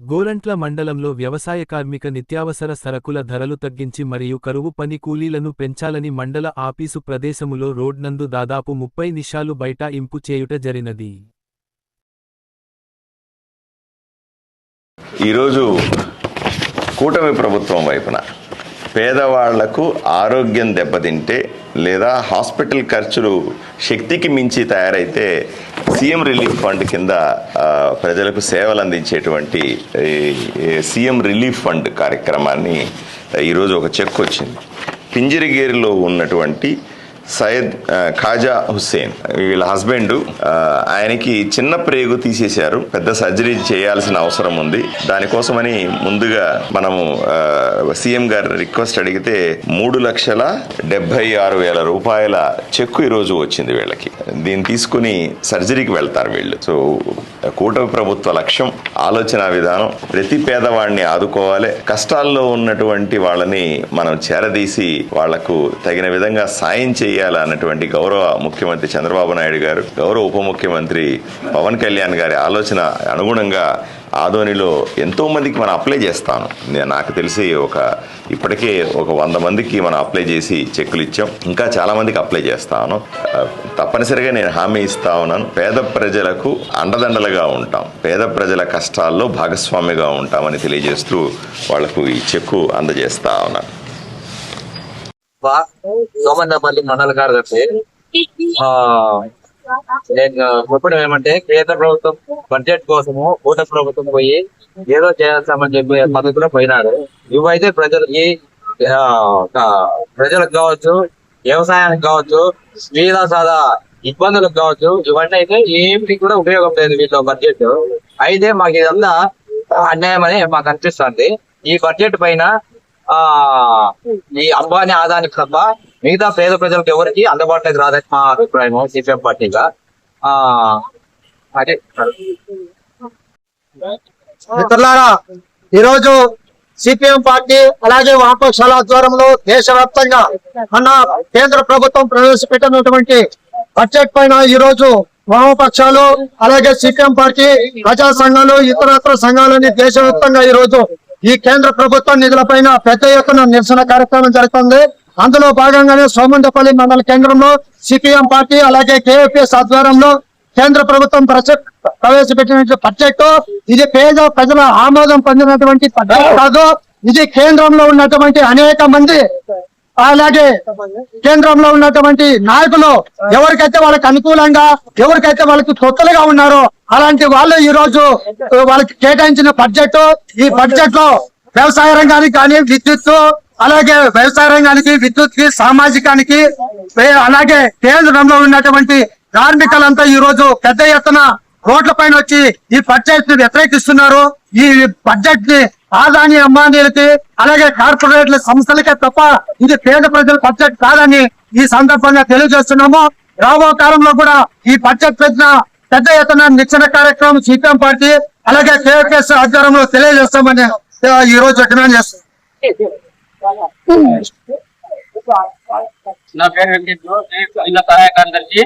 గోరంట్ల మండలంలో వ్యవసాయ కార్మిక నిత్యావసర సరకుల ధరలు తగ్గించి మరియు కరువు పని కూలీలను పెంచాలని మండల ఆఫీసు ప్రదేశములో రోడ్ నందు దాదాపు ముప్పై నిషాలు బైఠాయింపు చేయుట జరినది. ఈరోజు కూటమి ప్రభుత్వం వైపున పేదవాళ్ళకు ఆరోగ్యం దెబ్బతింటే లేదా హాస్పిటల్ ఖర్చులు శక్తికి మించి తయారైతే సీఎం రిలీఫ్ ఫండ్ కింద ప్రజలకు సేవలు అందించేటువంటి ఈ, సీఎం రిలీఫ్ ఫండ్ కార్యక్రమాన్ని ఈరోజు ఒక చెక్ వచ్చింది. పింజరిగేరిలో ఉన్నటువంటి సయ్యద్ ఖాజా హుస్సేన్. వీళ్ళ హస్బెండ్ ఆయనకి చిన్న ప్రేగు తీసేశారు. పెద్ద సర్జరీ చేయాల్సిన అవసరం ఉంది. దానికోసమని ముందుగా మనము సీఎం గారి రిక్వెస్ట్ అడిగితే మూడు లక్షల డెబ్బై ఆరు వేల రూపాయల చెక్కు ఈరోజు వచ్చింది వీళ్ళకి. దీన్ని తీసుకుని సర్జరీకి వెళ్తారు వీళ్ళు. సో కూటమి ప్రభుత్వ లక్ష్యం ఆలోచన విధానం ప్రతి పేదవాడిని ఆదుకోవాలి. కష్టాల్లో ఉన్నటువంటి వాళ్ళని మనం చేరదీసి వాళ్ళకు తగిన విధంగా సాయం చేయాలి. అన్నటువంటి గౌరవ ముఖ్యమంత్రి చంద్రబాబు నాయుడు గారు గౌరవ ఉప ముఖ్యమంత్రి పవన్ కళ్యాణ్ గారి ఆలోచన అనుగుణంగా ఆదోనిలో ఎంతోమందికి మనం అప్లై చేస్తాను. నేను నాకు తెలిసి ఒక ఇప్పటికే ఒక వంద మందికి మనం అప్లై చేసి చెక్కులు ఇచ్చాం. ఇంకా చాలామందికి అప్లై చేస్తాను. తప్పనిసరిగా నేను హామీ ఇస్తా ఉన్నాను. పేద ప్రజలకు అండదండలుగా ఉంటాం. పేద ప్రజల కష్టాల్లో భాగస్వామిగా ఉంటామని తెలియజేస్తూ వాళ్ళకు ఈ చెక్కు అందజేస్తా ఉన్నాను. సోమన్నపల్లి మండల కార్యదర్శి. ఆ నేను చెప్పడం ఏమంటే కేంద్ర ప్రభుత్వం బడ్జెట్ కోసము కూట ప్రభుత్వం పోయి ఏదో చేస్తామని చెప్పి పద్ధతిలో పోయినారు. ఇవైతే ప్రజలకి ఒక ప్రజలకు కావచ్చు వ్యవసాయానికి కావచ్చు మీద సాదా ఇబ్బందులకు కావచ్చు ఇవన్నీ అయితే ఏమిటి కూడా ఉపయోగం లేదు వీటిలో బడ్జెట్ అయితే మాకు ఇదంతా అన్యాయం అని మాకు అనిపిస్తుంది. ఈ బడ్జెట్ పైన ఆ ఈ అంబానీ ఆదానికి తప్ప మిగతా పేద ప్రజలకు ఎవరికి అందుబాటులోకి రాదని మా అభిప్రాయం సిపిఎం పార్టీగా. ఆ అదే. మిత్రులారా ఈరోజు సిపిఎం పార్టీ అలాగే వామపక్షాల ఆధ్వర్యంలో దేశవ్యాప్తంగా మన కేంద్ర ప్రభుత్వం ప్రవేశపెట్టినటువంటి బడ్జెట్ పైన ఈ రోజు వామపక్షాలు అలాగే సిపిఎం పార్టీ ప్రజా సంఘాలు ఇతరత్ర సంఘాలని దేశవ్యాప్తంగా ఈ రోజు ఈ కేంద్ర ప్రభుత్వ నిధులపైన పెద్ద ఎత్తున నిరసన కార్యక్రమం జరుగుతుంది. అందులో భాగంగానే సోమండపల్లి మండల కేంద్రంలో సిపిఎం పార్టీ అలాగే కేఎఫ్ఎస్ ఆధ్వర్యంలో కేంద్ర ప్రభుత్వం ప్రజ- ప్రవేశపెట్టిన బడ్జెట్ ఇది పేద ప్రజల ఆమోదం పొందినటువంటి బడ్జెట్ కాదు. ఇది కేంద్రంలో ఉన్నటువంటి అనేక మంది అలాగే కేంద్రంలో ఉన్నటువంటి నాయకులు ఎవరికైతే వాళ్ళకి అనుకూలంగా ఎవరికైతే వాళ్ళకి సొత్తులుగా ఉన్నారో అలాంటి వాళ్ళు ఈ రోజు వాళ్ళకి కేటాయించిన బడ్జెట్ ఈ బడ్జెట్లో వ్యవసాయ రంగానికి కానీ విద్యుత్ అలాగే వ్యవసాయ రంగానికి విద్యుత్కి సామాజికానికి అలాగే కేంద్రంలో ఉన్నటువంటి కార్మికులంతా ఈ రోజు పెద్ద ఎత్తున రోడ్ల పైన వచ్చి ఈ బడ్జెట్ని వ్యతిరేకిస్తున్నారు. ఈ బడ్జెట్ని ఆదాని అంబానీలకి అలాగే కార్పొరేట్ల సంస్థలకే తప్ప ఇది పేద ప్రజల బడ్జెట్ కాదని ఈ సందర్భంగా తెలియజేస్తున్నాము. రాబో కాలంలో కూడా ఈ బడ్జెట్ పెద్ద పెద్ద ఎత్తున నిచ్చిన కార్యక్రమం సిపిఎం పార్టీ అలాగే కేఎస్ ఆధ్వర్యంలో తెలియజేస్తామని ఈ రోజు డిమాండ్ చేస్తాం నా పేరు వెంకటేశ్వర సహాయ కార్యదర్శి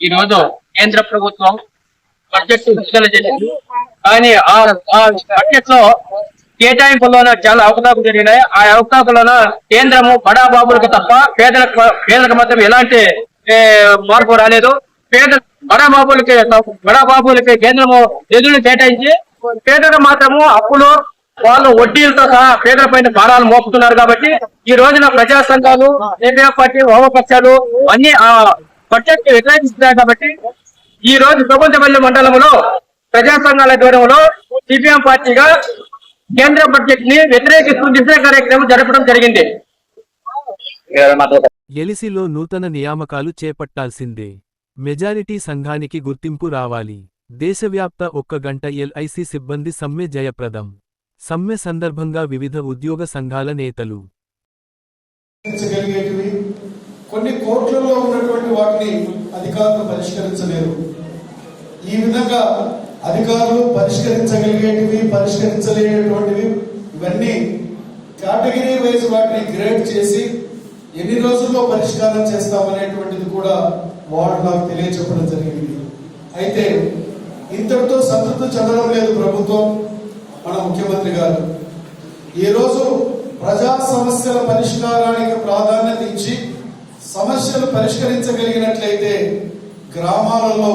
ఈ రోజు కేంద్ర ప్రభుత్వం బడ్జెట్ విడుదల చేసింది. కానీ ఆ ఆ బడ్జెట్లో కేటాయింపులోన చాలా అవకతవకలు జరిగినాయి. ఆ అవకతవకలోన కేంద్రము బడా బాబులకు తప్ప పేదలకు పేదలకు మాత్రం ఎలాంటి మార్పు రాలేదు. పేద బడా బాబులకి బడా బాబులకి కేంద్రము నిధులు కేటాయించి పేదలకు మాత్రము అప్పులు వాళ్ళు వడ్డీలతో సహా పేదల పైన భారాలు మోపుతున్నారు కాబట్టి ఈ రోజున ప్రజా సంఘాలు సిపిఎం పార్టీ వామపక్షాలు అన్ని ఆ బడ్జెట్ వ్యతిరేకిస్తున్నాయి కాబట్టి ఈ రోజు ప్రపంచపల్లి మండలంలో ప్రజా సంఘాల ఆధ్వర్యంలో సిపిఎం పార్టీగా కేంద్ర బడ్జెట్ని వ్యతిరేకిస్తూ నిరసన కార్యక్రమం జరపడం జరిగింది. ఎలిసిలో నూతన నియామకాలు చేపట్టాల్సిందే. మెజారిటీ సంఘానికి గుర్తింపు రావాలి. దేశవ్యాప్త ఒక్క గంట ఎల్ఐసి సిబ్బంది సమ్మె జయప్రదం. సమ్మె సందర్భంగా వివిధ ఉద్యోగ సంఘాల నేతలు. కొన్ని కోట్లలో ఉన్నటువంటి వాటిని అధికారులు పరిష్కరించలేరు. ఈ విధంగా అధికారులు పరిష్కరించగలిగేటివి పరిష్కరించలేనటువంటివి ఇవన్నీ కేటగిరీ వైజ్ వాటిని గ్రేడ్ చేసి ఎన్ని రోజుల్లో పరిష్కారం చేస్తామనేటువంటిది కూడా వాళ్ళు నాకు తెలియచెప్పడం జరిగింది. అయితే ఇంతటితో సంతృప్తి చెందడం లేదు ప్రభుత్వం మన ముఖ్యమంత్రి గారు. ఈరోజు ప్రజా సమస్యల పరిష్కారానికి ప్రాధాన్యత ఇచ్చి సమస్యలు పరిష్కరించగలిగినట్లయితే గ్రామాలలో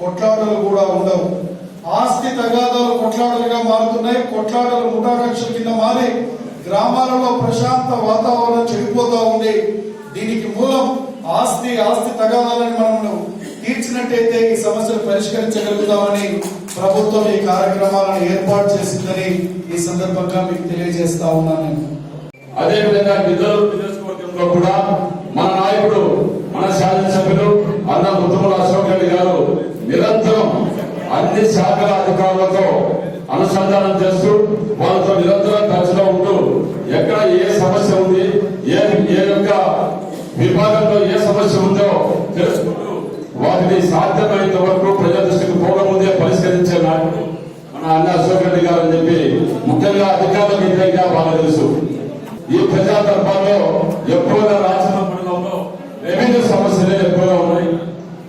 కొట్లాటలు కూడా ఉండవు. ఆస్తి తగాదాలు కొట్లాటలుగా మారుతున్నాయి. కొట్లాటలు ముఠాకక్షల కింద మారి గ్రామాలలో ప్రశాంత వాతావరణం చెడిపోతా ఉంది. దీనికి మూలం ఆస్తి ఆస్తి తగాదాలని మనం తీర్చినట్టయితే ఈ సమస్యలు పరిష్కరించగలుగుతామని ప్రభుత్వం ఈ కార్యక్రమాలను ఏర్పాటు చేసిందని ఈ సందర్భంగా మీకు తెలియజేస్తా ఉన్నాను. అదేవిధంగా అదే విధంగా నిధులు నియోజకవర్గంలో కూడా మన నాయకుడు మన శాసనసభ్యులు అన్న ముత్తముల అశోక్ రెడ్డి గారు నిరంతరం అన్ని శాఖల అధికారులతో అనుసంధానం చేస్తూ వాళ్ళతో నిరంతరం టచ్లో ఉంటూ ఎక్కడ ఏ సమస్య ఉంది ఏ ఏ యొక్క విభాగంలో ఏ సమస్య ఉందో తెలుసుకుంటూ వాటిని సాధ్యమైనంత వరకు ప్రజా దృష్టికి పోకముందే పరిష్కరించే నాయకుడు మన అన్న అశోక్ రెడ్డి గారు అని చెప్పి ముఖ్యంగా అధికారులకు వ్యతిరేకంగా తెలుసు. ఈ ప్రజా దర్బార్లో ఎక్కువగా రాష్ట్ర మండలంలో రెవెన్యూ సమస్యలే ఎక్కువగా ఉన్నాయి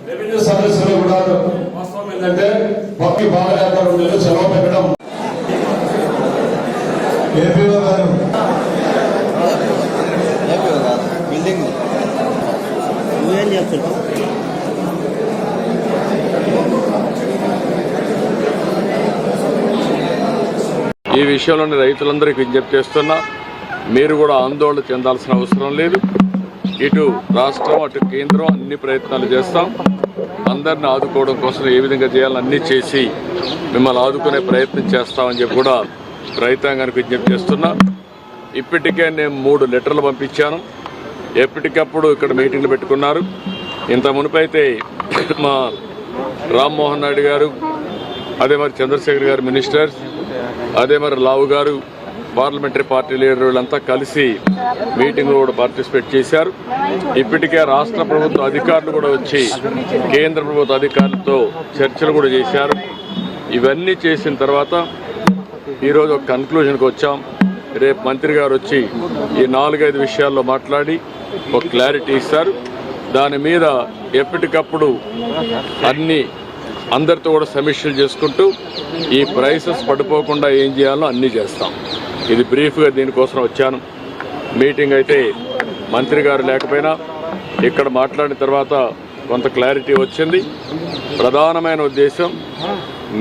రెవెన్యూ సమస్యలు కూడా వాస్తవం ఏంటంటే పక్కి బాగలేక రెండు నెలలు సెలవు పెట్టడం. ఏపీఓ గారు. బిల్డింగ్. నువ్వేం చేస్తున్నావు? ఈ విషయంలోని రైతులందరికీ విజ్ఞప్తి చేస్తున్నా మీరు కూడా ఆందోళన చెందాల్సిన అవసరం లేదు. ఇటు రాష్ట్రం అటు కేంద్రం అన్ని ప్రయత్నాలు చేస్తాం. అందరిని ఆదుకోవడం కోసం ఏ విధంగా చేయాలని అన్ని చేసి మిమ్మల్ని ఆదుకునే ప్రయత్నం చేస్తామని చెప్పి కూడా రైతాంగానికి విజ్ఞప్తి చేస్తున్నా. ఇప్పటికే నేను మూడు లెటర్లు పంపించాను. ఎప్పటికప్పుడు ఇక్కడ మీటింగ్లు పెట్టుకున్నారు. ఇంత మునుపైతే మా రామ్మోహన్ నాయుడు గారు అదే మరి చంద్రశేఖర్ గారు మినిస్టర్స్ అదే మరి లావు గారు పార్లమెంటరీ పార్టీ లీడర్ వీళ్ళంతా కలిసి మీటింగ్లో కూడా పార్టిసిపేట్ చేశారు. ఇప్పటికే రాష్ట్ర ప్రభుత్వ అధికారులు కూడా వచ్చి కేంద్ర ప్రభుత్వ అధికారులతో చర్చలు కూడా చేశారు. ఇవన్నీ చేసిన తర్వాత ఈరోజు ఒక కన్క్లూజన్కి వచ్చాం. రేపు మంత్రి గారు వచ్చి ఈ నాలుగైదు విషయాల్లో మాట్లాడి ఒక క్లారిటీ ఇస్తారు. దాని మీద ఎప్పటికప్పుడు అన్ని అందరితో కూడా సమీక్షలు చేసుకుంటూ ఈ ప్రైసెస్ పడిపోకుండా ఏం చేయాలో అన్నీ చేస్తాం. ఇది బ్రీఫ్గా దీనికోసం వచ్చాను. మీటింగ్ అయితే మంత్రి గారు లేకపోయినా ఇక్కడ మాట్లాడిన తర్వాత కొంత క్లారిటీ వచ్చింది. ప్రధానమైన ఉద్దేశం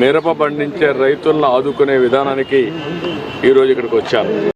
మిరప పండించే రైతులను ఆదుకునే విధానానికి ఈరోజు ఇక్కడికి వచ్చాను.